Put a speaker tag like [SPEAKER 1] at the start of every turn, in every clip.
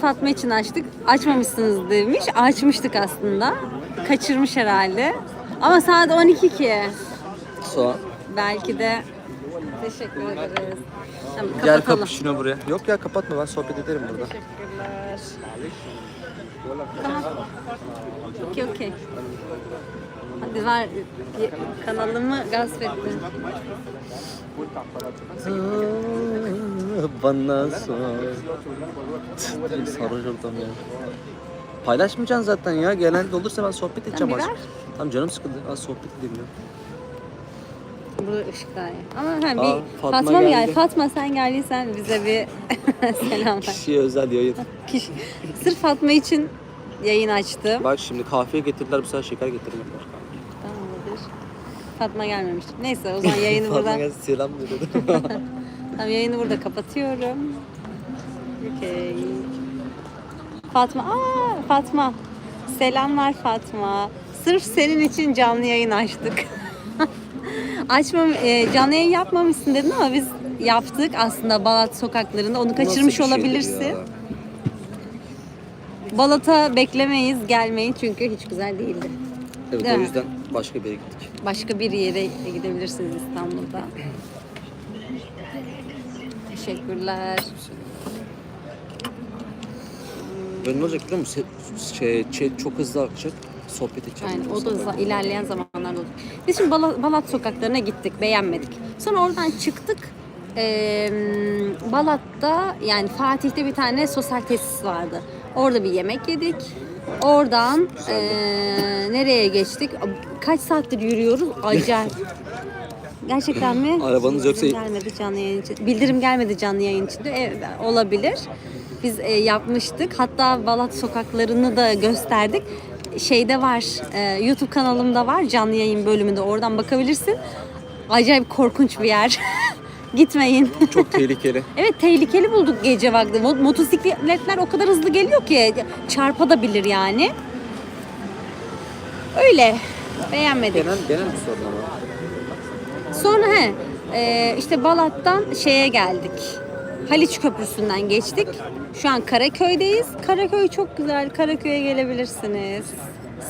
[SPEAKER 1] Fatma için açtık. Açmamışsınız demiş. Açmıştık aslında. Kaçırmış herhalde. Ama saat 12 ki.
[SPEAKER 2] Soğan.
[SPEAKER 1] Belki de teşekkür ederiz. Tamam,
[SPEAKER 2] Gel
[SPEAKER 1] kapatalım.
[SPEAKER 2] kapışına buraya. Yok ya kapatma ben sohbet ederim burada.
[SPEAKER 1] Teşekkürler. Tamam. Okey okey. Hadi ver kanalımı gasp etti.
[SPEAKER 2] Bana sor. Sarhoş ortam ya. Paylaşmayacaksın zaten ya. Gelen de olursa ben sohbet edeceğim
[SPEAKER 1] bir
[SPEAKER 2] az.
[SPEAKER 1] ver.
[SPEAKER 2] Tamam canım sıkıldı. Az sohbet edeyim ya.
[SPEAKER 1] Burada ışıklar ya. Ama ha, bir
[SPEAKER 2] Aa,
[SPEAKER 1] Fatma,
[SPEAKER 2] Fatma
[SPEAKER 1] mı geldi?
[SPEAKER 2] geldi.
[SPEAKER 1] Fatma sen geldiysen bize bir selam ver.
[SPEAKER 2] Kişiye özel yayın.
[SPEAKER 1] Kişi, sırf Fatma için yayın açtım.
[SPEAKER 2] Bak şimdi kahveye getirdiler bu sefer şeker getirmediler.
[SPEAKER 1] Tamamdır. Fatma gelmemiştir. Neyse o zaman yayını
[SPEAKER 2] Fatma
[SPEAKER 1] burada
[SPEAKER 2] geldi selam dedi.
[SPEAKER 1] Tamam, yayını burada kapatıyorum. Okey. Fatma, aa Fatma. Selamlar Fatma. Sırf senin için canlı yayın açtık. Açmam, e, canlı yayın yapmamışsın dedin ama biz yaptık aslında Balat sokaklarında. Onu kaçırmış olabilirsin. Balat'a beklemeyiz, gelmeyin çünkü hiç güzel değildi.
[SPEAKER 2] Evet
[SPEAKER 1] Değil
[SPEAKER 2] o
[SPEAKER 1] mi?
[SPEAKER 2] yüzden başka bir yere gittik.
[SPEAKER 1] Başka bir yere gidebilirsiniz İstanbul'da. Teşekkürler.
[SPEAKER 2] Ne olacak biliyor musun? Se- Şey, chat çok hızlı akacak. Sohbet edeceğiz.
[SPEAKER 1] Yani o da za- ilerleyen zamanlarda olacak. Biz şimdi Balat, Balat sokaklarına gittik, beğenmedik. Sonra oradan çıktık. Ee, Balat'ta yani Fatih'te bir tane sosyal tesis vardı. Orada bir yemek yedik. Oradan ee, nereye geçtik? Kaç saattir yürüyoruz? Acayip. Gerçekten mi?
[SPEAKER 2] Arabanız yoksa-
[SPEAKER 1] gelmedi canlı yayın için. Bildirim gelmedi canlı yayın için de Evet, olabilir. Biz e, yapmıştık. Hatta Balat sokaklarını da gösterdik. Şeyde var, e, YouTube kanalımda var canlı yayın bölümünde. Oradan bakabilirsin. Acayip korkunç bir yer. Gitmeyin.
[SPEAKER 2] Çok tehlikeli.
[SPEAKER 1] evet tehlikeli bulduk gece vakti. Mo- Motosikletler o kadar hızlı geliyor ki çarpabilir yani. Öyle. Beğenmedik.
[SPEAKER 2] genel, genel bir sorun ama.
[SPEAKER 1] Sonra he, e, işte Balat'tan şeye geldik. Haliç Köprüsü'nden geçtik. Şu an Karaköy'deyiz. Karaköy çok güzel. Karaköy'e gelebilirsiniz.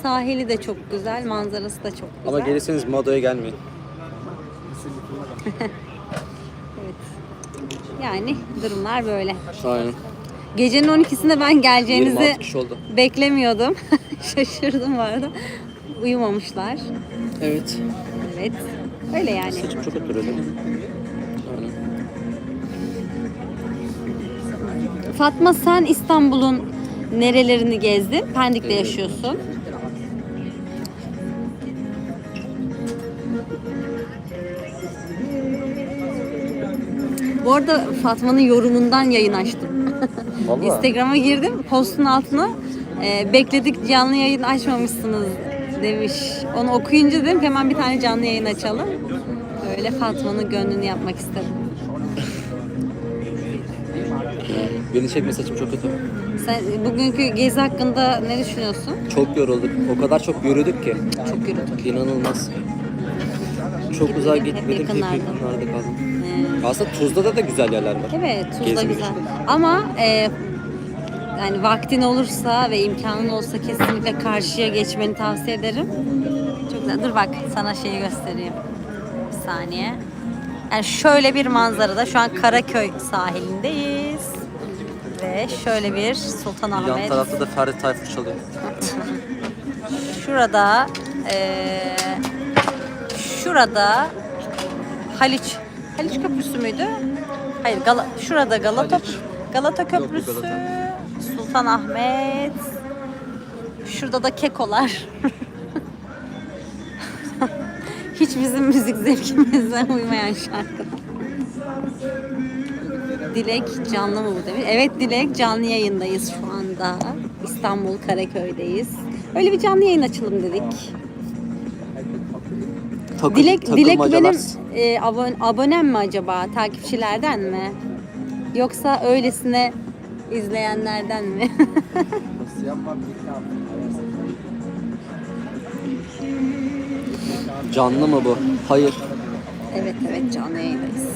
[SPEAKER 1] Sahili de çok güzel, manzarası da çok güzel.
[SPEAKER 2] Ama gelirseniz Mado'ya gelmeyin.
[SPEAKER 1] Yani durumlar böyle.
[SPEAKER 2] Aynen.
[SPEAKER 1] Gecenin 12'sinde ben geleceğinizi
[SPEAKER 2] 26 kişi oldu.
[SPEAKER 1] beklemiyordum. Şaşırdım bu arada. Uyumamışlar.
[SPEAKER 2] Evet.
[SPEAKER 1] Evet. Öyle yani.
[SPEAKER 2] Saçım çok oturuyor değil mi? Aynen.
[SPEAKER 1] Fatma sen İstanbul'un nerelerini gezdin? Pendik'te yaşıyorsun. Bu arada Fatma'nın yorumundan yayın açtım. Instagram'a girdim. Postun altına e, bekledik canlı yayın açmamışsınız demiş. Onu okuyunca dedim ki hemen bir tane canlı yayın açalım. Böyle Fatma'nın gönlünü yapmak istedim.
[SPEAKER 2] Beni çekme saçım çok kötü.
[SPEAKER 1] Sen bugünkü gezi hakkında ne düşünüyorsun?
[SPEAKER 2] Çok yorulduk. O kadar çok yürüdük ki.
[SPEAKER 1] Çok yürüdük.
[SPEAKER 2] İnanılmaz. Çok uzağa
[SPEAKER 1] Hep
[SPEAKER 2] gitmedim. Hep
[SPEAKER 1] yakınlarda.
[SPEAKER 2] yakınlarda kaldım.
[SPEAKER 1] Ee,
[SPEAKER 2] Aslında Tuzla'da da güzel yerler var.
[SPEAKER 1] evet, Tuzla
[SPEAKER 2] Gezmek
[SPEAKER 1] güzel.
[SPEAKER 2] için.
[SPEAKER 1] Ama e, yani vaktin olursa ve imkanın olsa kesinlikle karşıya geçmeni tavsiye ederim. Çok güzel. Dur bak sana şeyi göstereyim. Bir saniye. Yani şöyle bir manzarada şu an Karaköy sahilindeyiz. Ve şöyle bir
[SPEAKER 2] Yan
[SPEAKER 1] Sultanahmet.
[SPEAKER 2] tarafta da Ferdi Tayfur çalıyor.
[SPEAKER 1] Şurada eee, şurada Haliç Haliç Köprüsü müydü? Hayır, Gala, şurada Galata
[SPEAKER 2] Haliç.
[SPEAKER 1] Galata Köprüsü,
[SPEAKER 2] Galata.
[SPEAKER 1] Sultanahmet. Şurada da Kekolar. Hiç bizim müzik zevkimize uymayan şarkı. Dilek canlı mı bu demiş? Evet Dilek canlı yayındayız şu anda. İstanbul Karaköy'deyiz. Öyle bir canlı yayın açalım dedik.
[SPEAKER 2] Takıl,
[SPEAKER 1] Dilek Dilek benim e, abon- abonem mi acaba? Takipçilerden mi? Yoksa öylesine izleyenlerden mi?
[SPEAKER 2] Canlı mı bu? Hayır.
[SPEAKER 1] evet evet canlı yayındayız.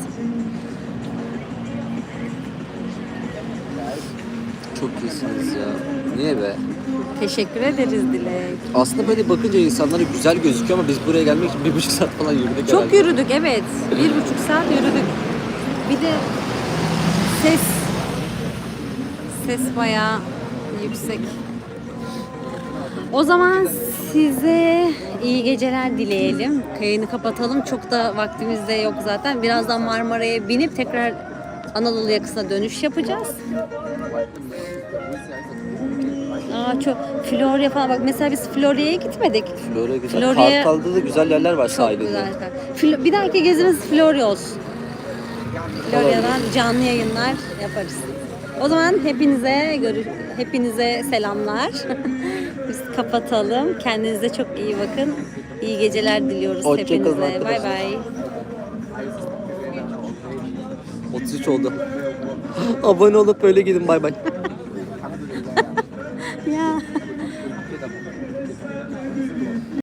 [SPEAKER 2] çok iyisiniz ya. Niye be?
[SPEAKER 1] Teşekkür ederiz Dilek.
[SPEAKER 2] Aslında böyle bakınca insanlara güzel gözüküyor ama biz buraya gelmek için bir buçuk saat falan yürüdük
[SPEAKER 1] Çok
[SPEAKER 2] herhalde.
[SPEAKER 1] yürüdük evet. Bir buçuk saat yürüdük. Bir de ses ses bayağı yüksek. O zaman size iyi geceler dileyelim. Kayını kapatalım. Çok da vaktimiz de yok zaten. Birazdan Marmara'ya binip tekrar Anadolu yakasına dönüş yapacağız. Aa çok Florya falan bak mesela biz Florya'ya gitmedik.
[SPEAKER 2] Florya güzel.
[SPEAKER 1] Florya-
[SPEAKER 2] Kartal'da da güzel yerler var
[SPEAKER 1] Çok
[SPEAKER 2] sahilinde.
[SPEAKER 1] güzel. Bir dahaki gezimiz Florya olsun. Florya'dan canlı yayınlar yaparız. O zaman hepinize görü hepinize selamlar. Biz kapatalım. Kendinize çok iyi bakın. İyi geceler diliyoruz
[SPEAKER 2] Hoşça
[SPEAKER 1] hepinize. Bay bay.
[SPEAKER 2] 33 oldu. Abone olup öyle gidin bay bay.